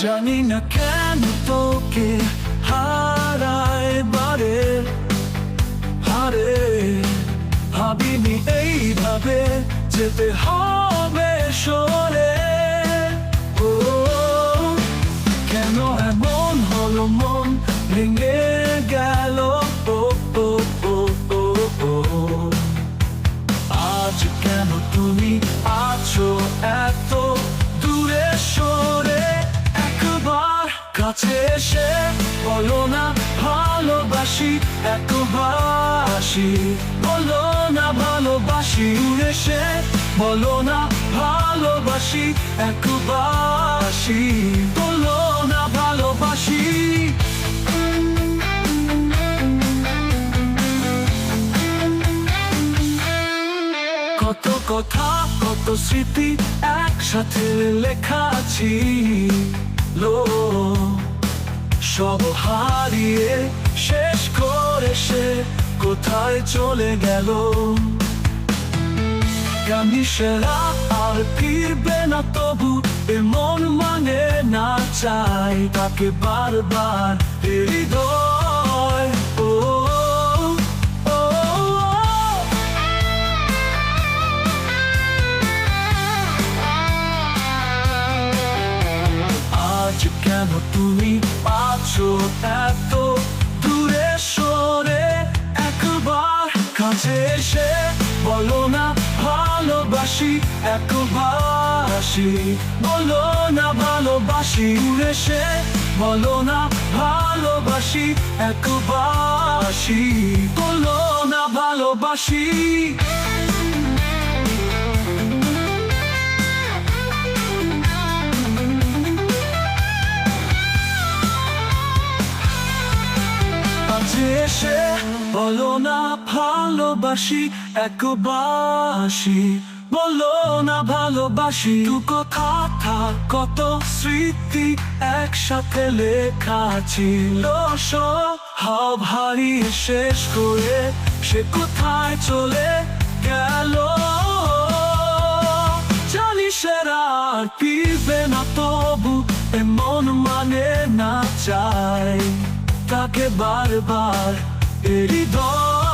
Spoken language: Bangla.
না কেন তোকে হারায় বারে হারে ভাবিনি এইভাবে যেতে হবে সরে ও কেন এমন হলো মন ভেঙে গেল কাছে এসে বলো না, ভালোবাসি একবাসি বলো না, ভালোবাসি, উড়ে সে। বলো না, ভালোবাসি একবাসি বলো না, ভালোবাসি। কত কথা, কত স্মৃতি একসাথে লেখা ছিল সব হারিয়ে শেষ করে সে কোথায় চলে গেল? আমি সেরা আর ফিরবে না তবু এমন মানে না চাই তাকে বারবার হৃদয়। ও। আজ কেন তুমি এত দূরে সরে একবার বলো না, ভালোবাসি একবাসি বলো না, ভালোবাসি উড়ে সে বলো না, ভালোবাসি একবাসি বলো না, ভালোবাসি এসে বলো না ভালোবাসি একবাসি বলো না ভালোবাসি, দু কথা কত স্মৃতি একসাথে লেখা ছিল। সব হারিয়ে শেষ করে সে কোথায় চলে গেল? সেরা ফিরবে না, তবু এমন মানে না চাই। তাকে বারবার এরি ও